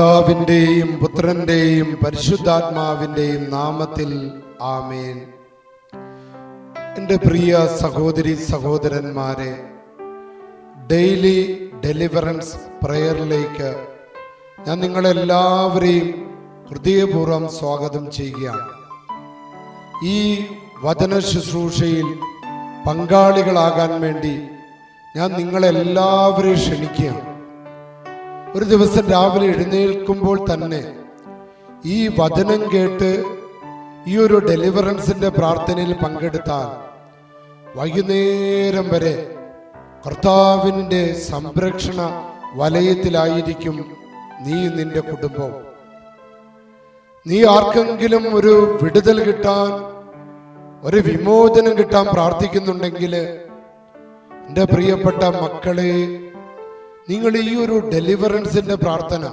പിതാവിന്റെയും പുത്രന്റെയും പരിശുദ്ധാത്മാവിന്റെയും നാമത്തിൽ ആമേൻ. എന്റെ പ്രിയ സഹോദരി സഹോദരന്മാരെ ഡെയിലി ഡെലിവറൻസ് പ്രയറിലേക്ക് ഞാൻ നിങ്ങളെല്ലാവരെയും ഹൃദയപൂർവം സ്വാഗതം ചെയ്യുകയാണ്. ഈ വചന ശുശ്രൂഷയിൽ പങ്കാളികളാകാൻ വേണ്ടി ഞാൻ നിങ്ങളെല്ലാവരെയും ക്ഷണിക്കുകയാണ്. ഒരു ദിവസം രാവിലെ എഴുന്നേൽക്കുമ്പോൾ തന്നെ ഈ വചനം കേട്ട് ഈ ഒരു ഡെലിവറൻസിന്റെ പ്രാർത്ഥനയിൽ പങ്കെടുത്താൽ വൈകുന്നേരം വരെ കർത്താവിന്റെ സംരക്ഷണ വലയത്തിലായിരിക്കും നീ നിന്റെ കുടുംബം. നീ ആർക്കെങ്കിലും ഒരു വിടുതൽ കിട്ടാൻ ഒരു വിമോചനം കിട്ടാൻ പ്രാർത്ഥിക്കുന്നുണ്ടെങ്കിൽ എന്റെ പ്രിയപ്പെട്ട മക്കളെ നിങ്ങൾ ഈ ഒരു ഡെലിവറൻസിന്റെ പ്രാർത്ഥന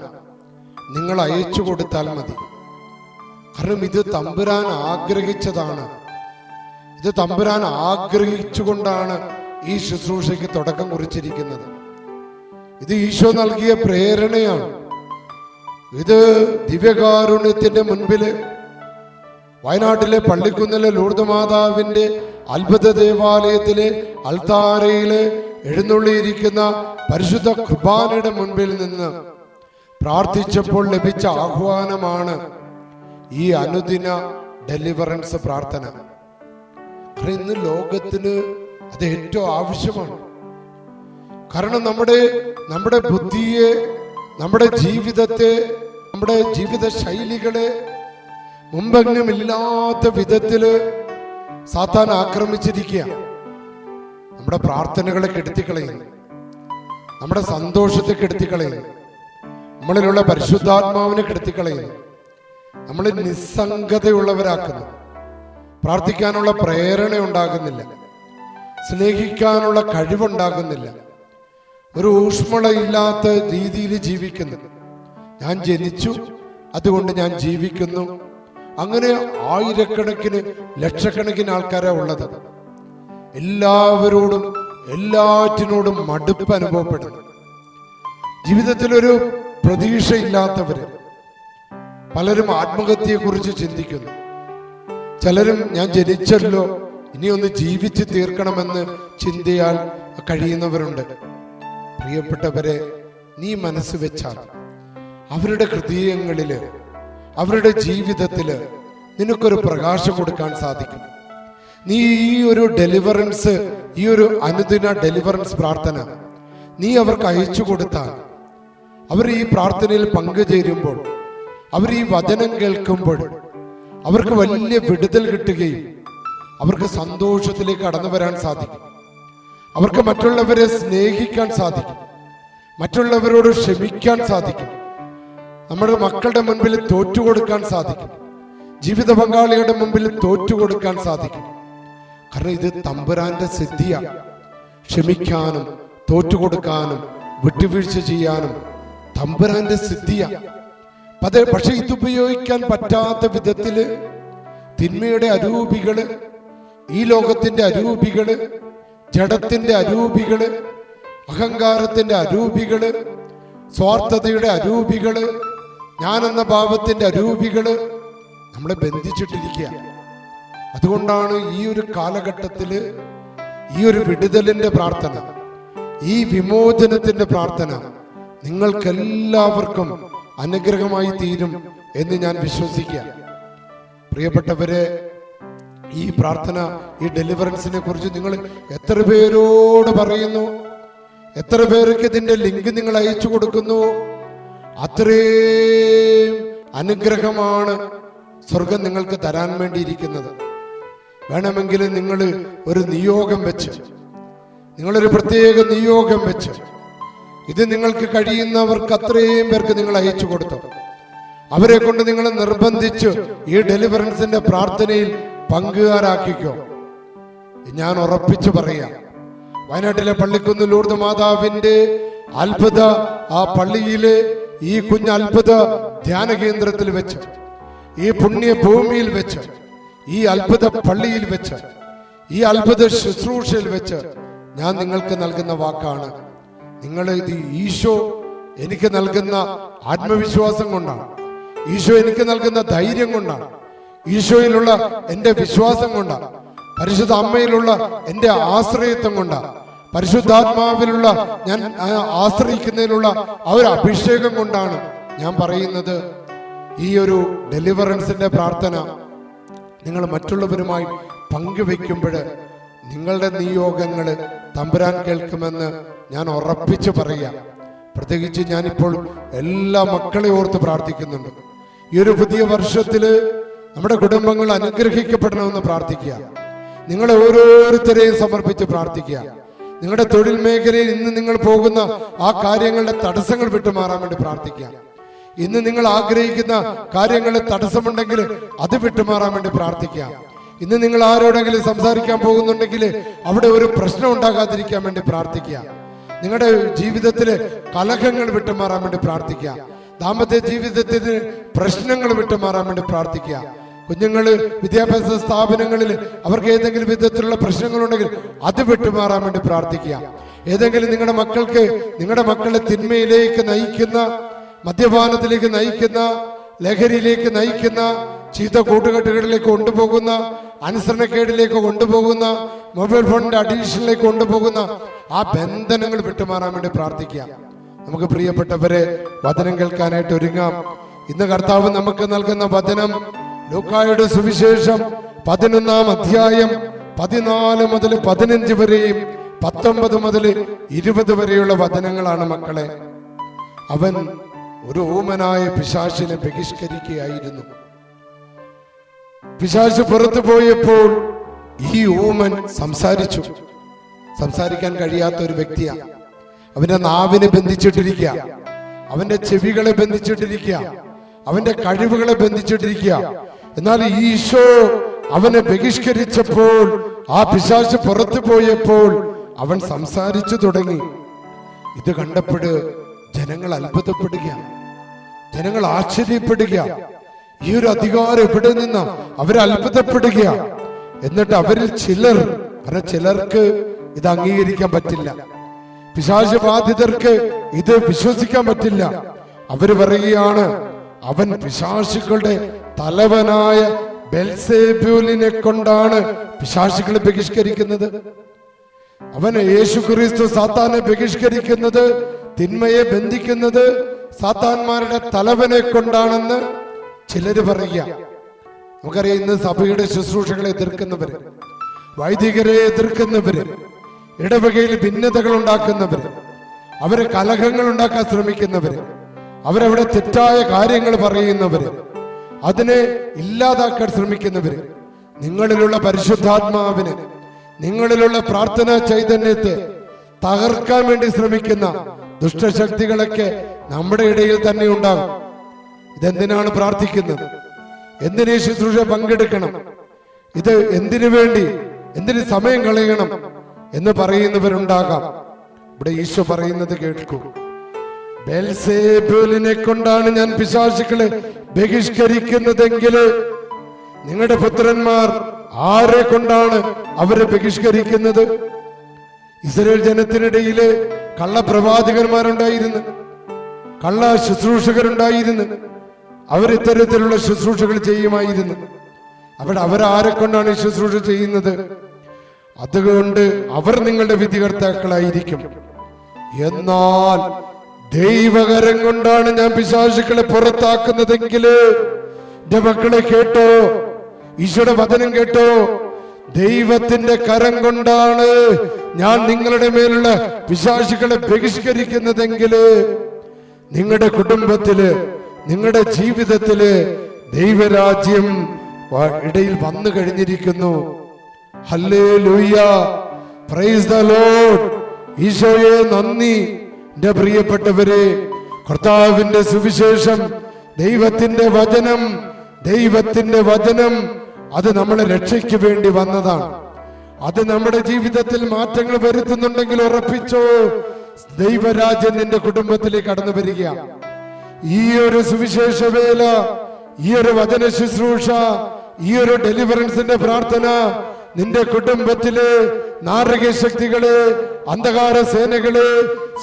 നിങ്ങൾ അയച്ചു കൊടുത്താൽ മതി. കാരണം ഇത് തമ്പുരാൻ ആഗ്രഹിച്ചതാണ്. ഇത് തമ്പുരാൻ ആഗ്രഹിച്ചുകൊണ്ടാണ് ഈ ശുശ്രൂഷയ്ക്ക് തുടക്കം കുറിച്ചിരിക്കുന്നത്. ഇത് ഈശോ നൽകിയ പ്രേരണയാണ്. ഇത് ദിവ്യകാരുണ്യത്തിന്റെ മുൻപിൽ വയനാട്ടിലെ പള്ളിക്കുന്നിലെ ലൂർദ് മാതാവിന്റെ അത്ഭുത ദേവാലയത്തിലെ അൾത്താരയിൽ എഴുന്നള്ളിയിരിക്കുന്ന പരിശുദ്ധ കുർബാനയുടെ മുൻപിൽ നിന്ന് പ്രാർത്ഥിച്ചപ്പോൾ ലഭിച്ച ആഹ്വാനമാണ് ഈ അനുദിന ഡെലിവറൻസ് പ്രാർത്ഥന. ഇന്ന് ലോകത്തിന് അത് ഏറ്റവും ആവശ്യമാണ്. കാരണം നമ്മുടെ നമ്മുടെ ബുദ്ധിയെ നമ്മുടെ ജീവിതത്തെ നമ്മുടെ ജീവിത ശൈലികളെ മുമ്പെങ്ങും ഇല്ലാത്ത വിധത്തിൽ സാത്താൻ ആക്രമിച്ചിരിക്കുക നമ്മുടെ പ്രാർത്ഥനകളെ കെടുത്തിക്കളയുന്നു നമ്മുടെ സന്തോഷത്തെ കെടുത്തിക്കളയുന്നു നമ്മളിലുള്ള പരിശുദ്ധാത്മാവിനെ കെടുത്തിക്കളയുന്നു നമ്മൾ നിസ്സംഗതയുള്ളവരാക്കുന്നു. പ്രാർത്ഥിക്കാനുള്ള പ്രേരണ ഉണ്ടാകുന്നില്ല സ്നേഹിക്കാനുള്ള കഴിവുണ്ടാകുന്നില്ല. ഒരു ഊഷ്മളയില്ലാത്ത രീതിയിൽ ജീവിക്കുന്നു. ഞാൻ ജനിച്ചു അതുകൊണ്ട് ഞാൻ ജീവിക്കുന്നു. അങ്ങനെ ആയിരക്കണക്കിന് ലക്ഷക്കണക്കിന് ആൾക്കാരാണ് ഉള്ളത്. എല്ലാവരോടും എല്ലാറ്റിനോടും മടുപ്പ് അനുഭവപ്പെടുന്നു ജീവിതത്തിലൊരു പ്രതീക്ഷയില്ലാത്തവര് പലരും ആത്മഹത്യയെക്കുറിച്ച് ചിന്തിക്കുന്നു. ചിലരും ഞാൻ ജനിച്ചല്ലോ ഇനിയൊന്ന് ജീവിച്ച് തീർക്കണമെന്ന് ചിന്തയാൽ കഴിയുന്നവരുണ്ട്. പ്രിയപ്പെട്ടവരെ നീ മനസ്സ് വെച്ചാൽ അവരുടെ ഹൃദയങ്ങളിൽ അവരുടെ ജീവിതത്തിൽ നിനക്കൊരു പ്രകാശം കൊടുക്കാൻ സാധിക്കും. നീ ഈ ഒരു ഡെലിവറൻസ് ഈ ഒരു അനുദിന ഡെലിവറൻസ് പ്രാർത്ഥന നീ അവർക്ക് അയച്ചു കൊടുത്താൽ അവർ ഈ പ്രാർത്ഥനയിൽ പങ്കുചേരുമ്പോൾ അവർ ഈ വചനം കേൾക്കുമ്പോൾ അവർക്ക് വലിയ വിടുതൽ കിട്ടുകയും അവർക്ക് സന്തോഷത്തിലേക്ക് കടന്നു വരാൻ സാധിക്കും. അവർക്ക് മറ്റുള്ളവരെ സ്നേഹിക്കാൻ സാധിക്കും. മറ്റുള്ളവരോട് ക്ഷമിക്കാൻ സാധിക്കും. നമ്മുടെ മക്കളുടെ മുൻപിൽ തോറ്റുകൊടുക്കാൻ സാധിക്കും. ജീവിത പങ്കാളിയുടെ മുമ്പിൽ തോറ്റുകൊടുക്കാൻ സാധിക്കും. കാരണം ഇത് തമ്പുരാന്റെ സിദ്ധിയ. ക്ഷമിക്കാനും തോറ്റുകൊടുക്കാനും വിട്ടുവീഴ്ച ചെയ്യാനും തമ്പുരാന്റെ സിദ്ധിയ. അതെ പക്ഷെ ഇത് ഉപയോഗിക്കാൻ പറ്റാത്ത വിധത്തിൽ തിന്മയുടെ അരൂപികൾ ഈ ലോകത്തിന്റെ അരൂപികൾ ജഡത്തിന്റെ അരൂപികൾ അഹങ്കാരത്തിന്റെ അരൂപികൾ സ്വാർത്ഥതയുടെ അരൂപികൾ ഞാനെന്ന ഭാവത്തിന്റെ അരൂപികൾ നമ്മളെ ബന്ധിച്ചിട്ടിരിക്കുക അതുകൊണ്ടാണ് ഈ ഒരു കാലഘട്ടത്തിൽ ഈ ഒരു വിടുതലിന്റെ പ്രാർത്ഥന ഈ വിമോചനത്തിന്റെ പ്രാർത്ഥന നിങ്ങൾക്കെല്ലാവർക്കും അനുഗ്രഹമായി തീരും എന്ന് ഞാൻ വിശ്വസിക്കുക. പ്രിയപ്പെട്ടവരെ ഈ പ്രാർത്ഥന ഈ ഡെലിവറൻസിനെ കുറിച്ച് നിങ്ങൾ എത്ര പേരോട് പറയുന്നു? എത്ര പേർക്ക് ഇതിന്റെ ലിങ്ക് നിങ്ങൾ അയച്ചു കൊടുക്കുന്നു? അത്രയും അനുഗ്രഹമാണ് സ്വർഗം നിങ്ങൾക്ക് തരാൻ വേണ്ടിയിരിക്കുന്നത്. വേണമെങ്കിൽ നിങ്ങൾ ഒരു നിയോഗം വെച്ച് നിങ്ങളൊരു പ്രത്യേക നിയോഗം വെച്ച് ഇത് നിങ്ങൾക്ക് കഴിയുന്നവർക്ക് അത്രയും പേർക്ക് നിങ്ങൾ അയച്ചു കൊടുത്തു. അവരെ കൊണ്ട് നിങ്ങൾ നിർബന്ധിച്ച് ഈ ഡെലിവറൻസിന്റെ പ്രാർത്ഥനയിൽ പങ്കുകാരാക്കിക്കോ. ഞാൻ ഉറപ്പിച്ചു പറയാം വയനാട്ടിലെ പള്ളിക്കുന്ന് ലൂർദ് മാതാവിന്റെ അത്ഭുത ആ പള്ളിയിലെ ഈ കുഞ്ഞ് അത്ഭുത ധ്യാന കേന്ദ്രത്തിൽ വെച്ച് ഈ പുണ്യ ഭൂമിയിൽ വെച്ച് ഈ അത്ഭുത പള്ളിയിൽ വെച്ച് ഈ അത്ഭുത ശുശ്രൂഷയിൽ വെച്ച് ഞാൻ നിങ്ങൾക്ക് നൽകുന്ന വാക്കാണ്. നിങ്ങൾ ഇത് ഈശോ എനിക്ക് നൽകുന്ന ആത്മവിശ്വാസം കൊണ്ടാണ്. ഈശോ എനിക്ക് നൽകുന്ന ധൈര്യം കൊണ്ടാണ്. ഈശോയിലുള്ള എന്റെ വിശ്വാസം കൊണ്ടാണ്. പരിശുദ്ധ അമ്മയിലുള്ള എന്റെ ആശ്രയത്വം കൊണ്ടാണ്. പരിശുദ്ധാത്മാവിലുള്ള ഞാൻ ആശ്രയിക്കുന്നതിലുള്ള ആ ഒരു അഭിഷേകം കൊണ്ടാണ് ഞാൻ പറയുന്നത്. ഈ ഒരു ഡെലിവറൻസിന്റെ പ്രാർത്ഥന നിങ്ങൾ മറ്റുള്ളവരുമായി പങ്കുവെക്കുമ്പോൾ നിങ്ങളുടെ നിയോഗങ്ങൾ തമ്പുരാൻ കേൾക്കുമെന്ന് ഞാൻ ഉറപ്പിച്ച് പറയാം പ്രത്യേകിച്ച് ഞാനിപ്പോൾ എല്ലാ മക്കളെ ഓർത്ത് പ്രാർത്ഥിക്കുന്നുണ്ട്. ഈ ഒരു പുതിയ വർഷത്തിൽ നമ്മുടെ കുടുംബങ്ങൾ അനുഗ്രഹിക്കപ്പെടണമെന്ന് പ്രാർത്ഥിക്കുക. നിങ്ങളെ ഓരോരുത്തരെയും സമർപ്പിച്ച് പ്രാർത്ഥിക്കുക. നിങ്ങളുടെ തൊഴിൽ മേഖലയിൽ ഇന്ന് നിങ്ങൾ പോകുന്ന ആ കാര്യങ്ങളുടെ തടസ്സങ്ങൾ വിട്ടുമാറാൻ വേണ്ടി പ്രാർത്ഥിക്കുക. ഇന്ന് നിങ്ങൾ ആഗ്രഹിക്കുന്ന കാര്യങ്ങളിൽ തടസ്സമുണ്ടെങ്കിൽ അത് വിട്ടുമാറാൻ വേണ്ടി പ്രാർത്ഥിക്കുക. ഇന്ന് നിങ്ങൾ ആരോടെങ്കിലും സംസാരിക്കാൻ പോകുന്നുണ്ടെങ്കിൽ അവിടെ ഒരു പ്രശ്നം ഉണ്ടാകാതിരിക്കാൻ വേണ്ടി പ്രാർത്ഥിക്കുക. നിങ്ങളുടെ ജീവിതത്തിൽ കലഹങ്ങൾ വിട്ടുമാറാൻ വേണ്ടി പ്രാർത്ഥിക്കുക. ദാമ്പത്യ ജീവിതത്തിന് പ്രശ്നങ്ങൾ വിട്ടുമാറാൻ വേണ്ടി പ്രാർത്ഥിക്കുക. കുഞ്ഞുങ്ങൾ വിദ്യാഭ്യാസ സ്ഥാപനങ്ങളിൽ അവർക്ക് ഏതെങ്കിലും വിധത്തിലുള്ള പ്രശ്നങ്ങളുണ്ടെങ്കിൽ അത് വിട്ടുമാറാൻ വേണ്ടി പ്രാർത്ഥിക്കുക. ഏതെങ്കിലും നിങ്ങളുടെ മക്കൾക്ക് നിങ്ങളുടെ മക്കളെ തിന്മയിലേക്ക് നയിക്കുന്ന മദ്യപാനത്തിലേക്ക് നയിക്കുന്ന ലഹരിയിലേക്ക് നയിക്കുന്ന ചീത്ത കൂട്ടുകെട്ടുകളിലേക്ക് കൊണ്ടുപോകുന്ന അനുസരണക്കേടിലേക്ക് കൊണ്ടുപോകുന്ന മൊബൈൽ ഫോണിന്റെ അഡീഷനിലേക്ക് കൊണ്ടുപോകുന്ന ആ ബന്ധനങ്ങൾ വിട്ടുമാറാൻ വേണ്ടി പ്രാർത്ഥിക്കാം നമുക്ക് പ്രിയപ്പെട്ടവരെ വചനം കേൾക്കാനായിട്ട് ഒരുങ്ങാം. ഇന്ന് കർത്താവ് നമുക്ക് നൽകുന്ന വചനം ലൂക്കായുടെ സുവിശേഷം പതിനൊന്നാം അധ്യായം പതിനാല് മുതൽ പതിനഞ്ച് വരെയും പത്തൊമ്പത് മുതൽ ഇരുപത് വരെയുള്ള വചനങ്ങളാണ് മക്കളെ. അവൻ ഒരു ഊമനായ പിശാശിനെ ബഹിഷ്കരിക്കുകയായിരുന്നു. പിശാശ് പുറത്തു പോയപ്പോൾ ഈ ഊമൻ സംസാരിച്ചു. സംസാരിക്കാൻ കഴിയാത്ത ഒരു വ്യക്തിയാണ് അവന്റെ നാവിനെ ബന്ധിച്ചിട്ടിരിക്കുക. അവന്റെ ചെവികളെ ബന്ധിച്ചിട്ടിരിക്കുക. അവന്റെ കഴിവുകളെ ബന്ധിച്ചിട്ടിരിക്കുക. എന്നാൽ ഈശോ അവനെ ബഹിഷ്കരിച്ചപ്പോൾ ആ പിശാശ് പുറത്തു പോയപ്പോൾ അവൻ സംസാരിച്ചു തുടങ്ങി. ഇത് കണ്ടപ്പോഴ് ജനങ്ങൾ അത്ഭുതപ്പെടുക ജനങ്ങൾ ആശ്ചര്യപ്പെടുക. ഈ ഒരു അധികാരം എവിടെ നിന്ന് അവരെ അത്ഭുതപ്പെടുക. എന്നിട്ട് അവരിൽ ചിലർ കാരണം ചിലർക്ക് ഇത് അംഗീകരിക്കാൻ പറ്റില്ല. പിശാച ബാധിതർക്ക് ഇത് വിശ്വസിക്കാൻ പറ്റില്ല. അവർ പറയുകയാണ് അവൻ പിശാശുക്കളുടെ തലവനായ ബെൽസേബ്യൂലിനെ കൊണ്ടാണ് പിശാശുക്കളെ ബഹിഷ്കരിക്കുന്നത്. അവൻ യേശു ക്രിസ്തു സാത്താനെ ബഹിഷ്കരിക്കുന്നത് തിന്മയെ ബന്ധിക്കുന്നത് സാത്താന്മാരുടെ തലവനെ കൊണ്ടാണെന്ന് ചിലര് പറയുക. നമുക്കറിയാം ഇന്ന് സഭയുടെ ശുശ്രൂഷകളെ എതിർക്കുന്നവര് വൈദികരെ എതിർക്കുന്നവര് ഇടവകയിൽ ഭിന്നതകൾ ഉണ്ടാക്കുന്നവര് അവരെ കലഹങ്ങൾ ഉണ്ടാക്കാൻ ശ്രമിക്കുന്നവര് അവരവിടെ തെറ്റായ കാര്യങ്ങൾ പറയുന്നവര് അതിനെ ഇല്ലാതാക്കാൻ ശ്രമിക്കുന്നവര് നിങ്ങളിലുള്ള പരിശുദ്ധാത്മാവിന് നിങ്ങളിലുള്ള പ്രാർത്ഥനാ ചൈതന്യത്തെ തകർക്കാൻ വേണ്ടി ശ്രമിക്കുന്ന ദുഷ്ടശക്തികളൊക്കെ നമ്മുടെ ഇടയിൽ തന്നെ ഉണ്ടാകും. ഇതെന്തിനാണ് പ്രാർത്ഥിക്കുന്നത്? എന്തിനീ ശുശ്രൂഷ പങ്കെടുക്കണം? ഇത് എന്തിനു വേണ്ടി? എന്തിന് സമയം കളയണം എന്ന് പറയുന്നവരുണ്ടാകാം. ഇവിടെ ഈശോ പറയുന്നത് കേൾക്കൂ. ബെൽസേബൂലിനെ കൊണ്ടാണ് ഞാൻ പിശാചുക്കളെ ബഹിഷ്കരിക്കുന്നതെങ്കിൽ നിങ്ങളുടെ പുത്രന്മാർ ആരെ കൊണ്ടാണ് അവരെ ബഹിഷ്കരിക്കുന്നത്? ഇസ്രയേൽ ജനത്തിനിടയിലെ കള്ളപ്രവാചകന്മാരുണ്ടായിരുന്നു. കള്ള ശുശ്രൂഷകരുണ്ടായിരുന്നു. അവരിത്തരത്തിലുള്ള ശുശ്രൂഷകൾ ചെയ്യുമായിരുന്നു. അവിടെ അവരാരെ കൊണ്ടാണ് ശുശ്രൂഷ ചെയ്യുന്നത്. അതുകൊണ്ട് അവർ നിങ്ങളുടെ വിധികർത്താക്കളായിരിക്കും. എന്നാൽ ദൈവകരം കൊണ്ടാണ് ഞാൻ പിശാചുക്കളെ പുറത്താക്കുന്നതെങ്കിൽ എന്റെ മക്കളെ കേട്ടോ ഈശോയുടെ വചനം കേട്ടോ ദൈവത്തിന്റെ കരം കൊണ്ടാണ് ഞാൻ നിങ്ങളുടെ മേലുള്ള പിശാചുക്കളെ ബഹിഷ്കരിക്കുന്നതെങ്കിൽ നിങ്ങളുടെ കുടുംബത്തിൽ നിങ്ങളുടെ ജീവിതത്തിൽ ദൈവരാജ്യം ഇടയിൽ വന്നു കഴിഞ്ഞിരിക്കുന്നു. ഹല്ലേ ലൂയ്യ പ്രൈസ് ദ ലോഡ് ഈശോയെ നന്ദി. പ്രിയപ്പെട്ടവരെ കർത്താവിന്റെ സുവിശേഷം ദൈവത്തിന്റെ വചനം ദൈവത്തിന്റെ വചനം അത് നമ്മളെ രക്ഷയ്ക്ക് വേണ്ടി വന്നതാണ്. അത് നമ്മുടെ ജീവിതത്തിൽ മാറ്റങ്ങൾ വരുത്തുന്നുണ്ടെങ്കിൽ ഉറപ്പിച്ചോ ദൈവരാജ്യം നിന്റെ കുടുംബത്തിലേക്ക് കടന്നു വരിക. ഈ ഒരു സുവിശേഷ വേല ഈ ഒരു വചന ശുശ്രൂഷ ഈ ഒരു ഡെലിവറൻസിന്റെ പ്രാർത്ഥന നിന്റെ കുടുംബത്തിലെ നാരക ശക്തികൾ അന്ധകാര സേനകൾ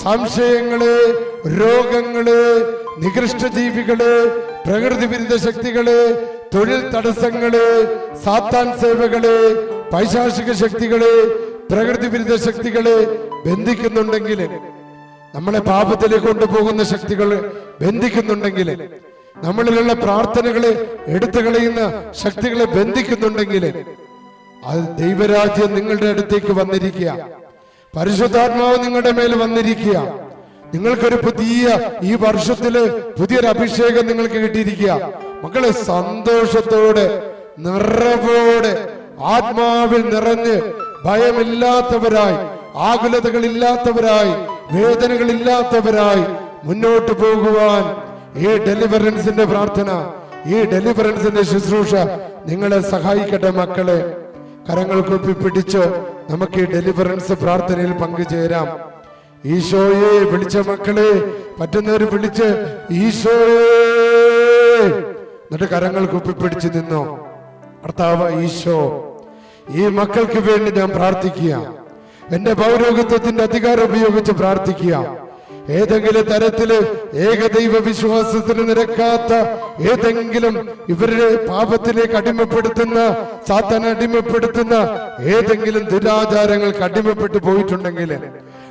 സംശയങ്ങൾ രോഗങ്ങൾ നികൃഷ്ട ജീവികൾ പ്രകൃതി വിരുദ്ധ ശക്തികൾ തൊഴിൽ തടസ്സങ്ങൾ സാത്താൻ സേവകൾ പൈശാചിക ശക്തികൾ പ്രകൃതി വിരുദ്ധ ശക്തികൾ ബന്ധിക്കുന്നുണ്ടെങ്കിൽ നമ്മളെ പാപത്തിലേക്ക് കൊണ്ടുപോകുന്ന ശക്തികൾ ബന്ധിക്കുന്നുണ്ടെങ്കിൽ നമ്മളിലുള്ള പ്രാർത്ഥനകളെ എടുത്തു കളയുന്ന ശക്തികളെ ബന്ധിക്കുന്നുണ്ടെങ്കിൽ അത് ദൈവരാജ്യം നിങ്ങളുടെ അടുത്തേക്ക് വന്നിരിക്കുക. പരിശുദ്ധാത്മാവ് നിങ്ങളുടെ മേൽ വന്നിരിക്കുക. നിങ്ങൾക്കൊരു പുതിയ ഈ വർഷത്തിൽ പുതിയൊരു അഭിഷേകം നിങ്ങൾക്ക് കിട്ടിയിരിക്കുക. മക്കളെ സന്തോഷത്തോടെ നിറവോടെ ആത്മാവിൽ നിറഞ്ഞ് ഭയമില്ലാത്തവരായി ആകുലതകളില്ലാത്തവരായി വേദനകളില്ലാത്തവരായി മുന്നോട്ട് പോകുവാൻ ഈ ഡെലിവറൻസിന്റെ പ്രാർത്ഥന ഈ ഡെലിവറൻസിന്റെ ശുശ്രൂഷ നിങ്ങളെ സഹായിക്കട്ടെ മക്കളെ. കരങ്ങൾ കൊപ്പി പിടിച്ച് നമുക്ക് ഈ ഡെലിവറൻസ് പ്രാർത്ഥനയിൽ പങ്കുചേരാം. ഈശോയെ വിളിച്ച മക്കളെ പറ്റുന്നവർ വിളിച്ച് ഈശോയെ! എന്നിട്ട് കരങ്ങൾ കുപ്പിപ്പിടിച്ച് നിന്നു. കർത്താവ് ഈശോ ഈ മക്കൾക്ക് വേണ്ടി ഞാൻ പ്രാർത്ഥിക്കുക. എന്റെ പൗരോഹിത്വത്തിന്റെ അധികാരം ഉപയോഗിച്ച് പ്രാർത്ഥിക്കുക. ഏതെങ്കിലും തരത്തിൽ ഏകദൈവ വിശ്വാസത്തിന് നിരക്കാത്ത ഏതെങ്കിലും ഇവരുടെ പാപത്തിലേക്ക് അടിമപ്പെടുത്തുന്ന സാത്താൻ അടിമപ്പെടുത്തുന്ന ഏതെങ്കിലും ദുരാചാരങ്ങൾക്ക് അടിമപ്പെട്ടു പോയിട്ടുണ്ടെങ്കിൽ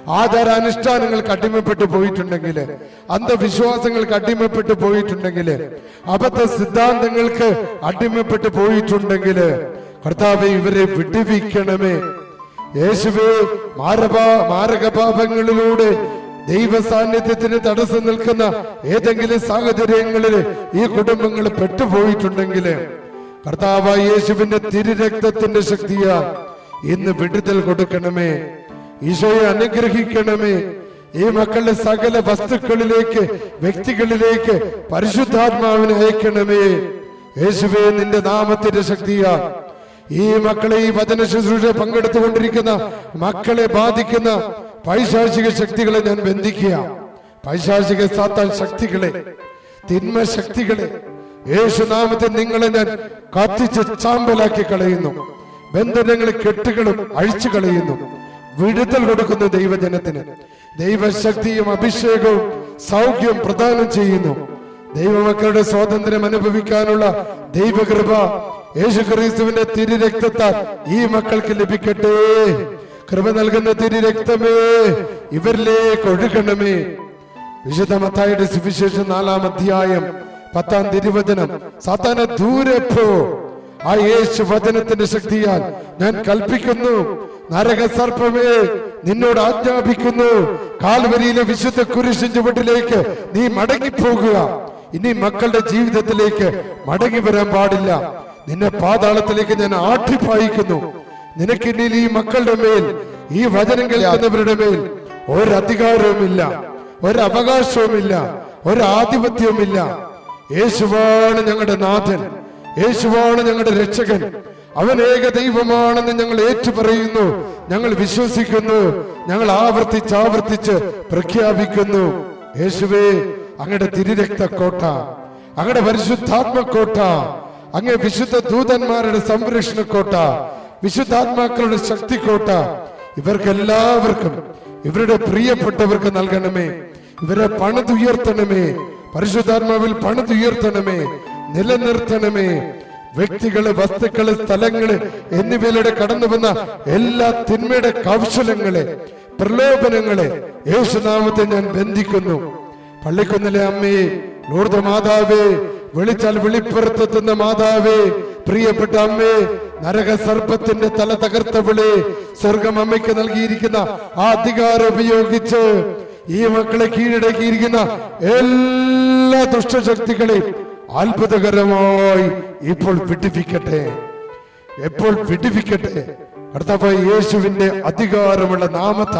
ആചാരാനുഷ്ഠാനങ്ങൾക്ക് അടിമപ്പെട്ടു പോയിട്ടുണ്ടെങ്കിൽ അന്ധവിശ്വാസങ്ങൾക്ക് അടിമപ്പെട്ടു പോയിട്ടുണ്ടെങ്കിൽ അബദ്ധ സിദ്ധാന്തങ്ങൾക്ക് അടിമപ്പെട്ടു പോയിട്ടുണ്ടെങ്കിൽ കർത്താവ് ഇവരെ വിടുവിക്കണമേ. യേശുവേ മാരകപാപങ്ങളിലൂടെ ദൈവ സാന്നിധ്യത്തിന് തടസ്സം നിൽക്കുന്ന ഏതെങ്കിലും സാഹചര്യങ്ങളിൽ ഈ കുടുംബങ്ങൾ പെട്ടുപോയിട്ടുണ്ടെങ്കിൽ കർത്താവായ യേശുവിന്റെ തിരുരക്തത്തിന്റെ ശക്തിയാ ഇന്ന് വിടുതൽ കൊടുക്കണമേ. ഈശോയെ അനുഗ്രഹിക്കണമേ. ഈ മക്കളുടെ സകല വസ്തുക്കളിലേക്ക് വ്യക്തികളിലേക്ക് പരിശുദ്ധാത്മാവിനെ അയക്കണമേ. യേശുവേ നിന്റെ നാമത്തിന്റെ ശക്തിയാ. ഈ മക്കളെ ഈ വചന ശുശ്രൂഷ പങ്കെടുത്തുകൊണ്ടിരിക്കുന്ന മക്കളെ ബാധിക്കുന്ന പൈശാചിക ശക്തികളെ ഞാൻ ബന്ധിക്കുക. പൈശാചിക സാത്താൻ ശക്തികളെ തിന്മ ശക്തികളെ യേശുനാമത്തിൽ നിങ്ങളെ ഞാൻ കത്തിച്ച് ചാമ്പലാക്കി കളയുന്നു. ബന്ധനങ്ങളെ കെട്ടുകളും അഴിച്ചു കളയുന്നു. വിടുതൽ കൊടുക്കുന്നു ദൈവജനത്തിന്. ദൈവശക്തിയും അഭിഷേകവും സൗഖ്യം പ്രദാനം ചെയ്യുന്നു. ദൈവമക്കളുടെ സ്വാതന്ത്ര്യം അനുഭവിക്കാനുള്ള ദൈവകൃപ യേശു യേശുക്രിസ്തുവിന്റെ തിരുരക്തത്താൽ ഈ മക്കൾക്ക് ലഭിക്കട്ടെ. കൃപ നൽകുന്ന തിരുരക്തമേ ഇവരിലേക്ക് ഒഴുകണമേ. വിശുദ്ധ മത്തായുടെ സുവിശേഷം നാലാം അധ്യായം പത്താം തിരുവചനം സാത്താന ദൂരെ പോ ആ യേശു വചനത്തിന്റെ ശക്തിയാൽ ഞാൻ കൽപ്പിക്കുന്നു. നരകസർപ്പമേ നിന്നോട് ആജ്ഞാപിക്കുന്നു. കാൽവരിയിലെ വിശുദ്ധ കുരിശിൻ ചുവട്ടിലേക്ക് നീ മടങ്ങിപ്പോകുക. ഇനി മക്കളുടെ ജീവിതത്തിലേക്ക് മടങ്ങി വരാൻ പാടില്ല. നിന്നെ പാതാളത്തിലേക്ക് ഞാൻ ആട്ടിപ്പായിക്കുന്നു. നിനക്ക് ഇനി ഈ മക്കളുടെ മേൽ ഈ വചനം കേൾക്കുന്നവരുടെ മേൽ ഒരധികാരവുമില്ല ഒരവകാശവുമില്ല ഒരാധിപത്യവുമില്ല. യേശുവാണ് ഞങ്ങളുടെ നാഥൻ. യേശുവാണ് ഞങ്ങളുടെ രക്ഷകൻ. അവൻ ഏക ദൈവമാണെന്ന് ഞങ്ങൾ ഏറ്റുപറയുന്നു. ഞങ്ങൾ വിശ്വസിക്കുന്നു. ഞങ്ങൾ ആവർത്തിച്ച് ആവർത്തിച്ച് പ്രഖ്യാപിക്കുന്നു. യേശുവേ അങ്ങയുടെ തിരുരക്ത കോട്ട അങ്ങയുടെ പരിശുദ്ധാത്മക്കോട്ട അങ്ങേ വിശുദ്ധ ദൂതന്മാരുടെ സംരക്ഷണ കോട്ട വിശുദ്ധാത്മാക്കളുടെ ശക്തി കോട്ട ഇവർക്കെല്ലാവർക്കും ഇവരുടെ പ്രിയപ്പെട്ടവർക്ക് നൽകണമേ. ഇവരെ പണിതുയർത്തണമേ. പരിശുദ്ധാത്മാവിൽ പണിതുയർത്തണമേ. നിലനിർത്തണമേ. വ്യക്തികൾ വസ്തുക്കൾ സ്ഥലങ്ങൾ എന്നിവയിലൂടെ കടന്നു വന്ന എല്ലാ തിന്മയുടെ കൗശലങ്ങളെ പ്രലോഭനങ്ങളെ യേശുനാമത്തെ ഞാൻ ബന്ധിക്കുന്നു. പള്ളിക്കുന്നിലെ അമ്മയെ ലൂർദ മാതാവേ വിളിച്ചാൽ വിളിപ്പുറത്തെത്തുന്ന മാതാവേ പ്രിയപ്പെട്ട അമ്മേ നരക സർപ്പത്തിന്റെ തല തകർത്തവിളെ സ്വർഗം അമ്മയ്ക്ക് നൽകിയിരിക്കുന്ന ആ അധികാരം ഉപയോഗിച്ച് ഈ മക്കളെ കീഴടക്കിയിരിക്കുന്ന എല്ലാ ദുഷ്ടശക്തികളെയും അത്ഭുതകരമായി ഇപ്പോൾ വിടിപ്പിക്കട്ടെ എപ്പോൾ വിടിപ്പിക്കട്ടെ അടുത്ത യേശുവിന്റെ അധികാരമുള്ള നാമത്ത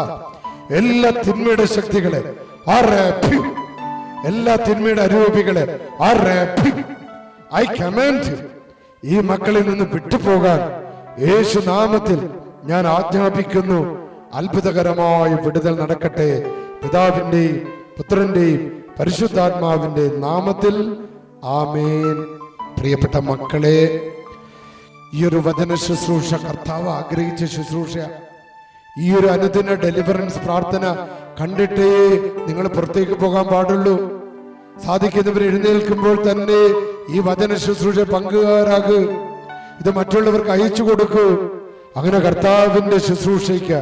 എല്ലാ തിന്മയുടെ ശക്തികളെ എല്ലാ തിന്മയുടെ അരൂപികളെ ഐ കമാൻഡ് ഈ മക്കളിൽ നിന്ന് വിട്ടുപോകാൻ യേശു നാമത്തിൽ ഞാൻ ആജ്ഞാപിക്കുന്നു. അത്ഭുതകരമായ വിടുതൽ നടക്കട്ടെ. പിതാവിന്റെയും പുത്രന്റെയും പരിശുദ്ധാത്മാവിന്റെ നാമത്തിൽ ആമേൻ. പ്രിയപ്പെട്ട മക്കളെ ഈ ഒരു വചന ശുശ്രൂഷ കർത്താവ് ആഗ്രഹിച്ച ശുശ്രൂഷ ഈ ഒരു അനുദിന ഡെലിവറൻസ് പ്രാർത്ഥന കണ്ടിട്ടേ നിങ്ങൾ പുറത്തേക്ക് പോകാൻ പാടുള്ളൂ. സാധിക്കുന്നവർ എഴുന്നേൽക്കുമ്പോൾ തന്നെ ഈ വചന ശുശ്രൂഷ പങ്കുകാരാകു. ഇത് മറ്റുള്ളവർക്ക് അയച്ചു കൊടുക്കൂ. അങ്ങനെ കർത്താവിന്റെ ശുശ്രൂഷയ്ക്ക്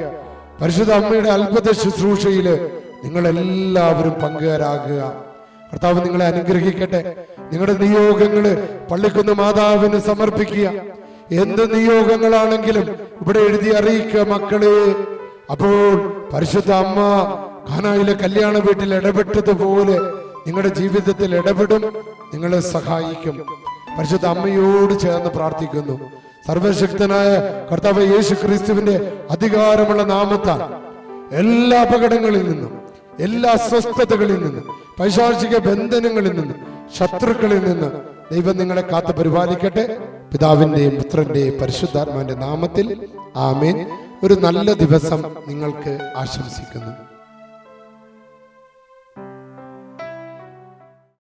പരിശുദ്ധ അമ്മയുടെ അത്ഭുത ശുശ്രൂഷയിൽ നിങ്ങൾ എല്ലാവരും പങ്കുകാരാകുക. കർത്താവ് നിങ്ങളെ അനുഗ്രഹിക്കട്ടെ. നിങ്ങളുടെ നിയോഗങ്ങൾ പള്ളിക്കുന്ന മാതാവിന് സമർപ്പിക്കുക. എന്ത് നിയോഗങ്ങളാണെങ്കിലും ഇവിടെ എഴുതി അറിയിക്കുക മക്കളെ. അപ്പോൾ പരിശുദ്ധ അമ്മ കാനായിലെ കല്യാണ വീട്ടിൽ ഇടപെട്ടതുപോലെ നിങ്ങളുടെ ജീവിതത്തിൽ ഇടപെടും നിങ്ങളെ സഹായിക്കും. പരിശുദ്ധ അമ്മയോട് ചേർന്ന് പ്രാർത്ഥിക്കുന്നു. സർവശക്തനായ കർത്താവ് യേശു ക്രിസ്തുവിന്റെ അധികാരമുള്ള നാമത്താൽ എല്ലാ അപകടങ്ങളിൽ നിന്നും എല്ലാ അസ്വസ്ഥതകളിൽ നിന്ന് പൈശാചിക ബന്ധനങ്ങളിൽ നിന്ന് ശത്രുക്കളിൽ നിന്ന് ദൈവം നിങ്ങളെ കാത്തു പരിപാലിക്കട്ടെ. പിതാവിന്റെയും പുത്രന്റെയും പരിശുദ്ധാത്മാവിന്റെ നാമത്തിൽ ആമേൻ. ഒരു നല്ല ദിവസം നിങ്ങൾക്ക് ആശംസിക്കുന്നു.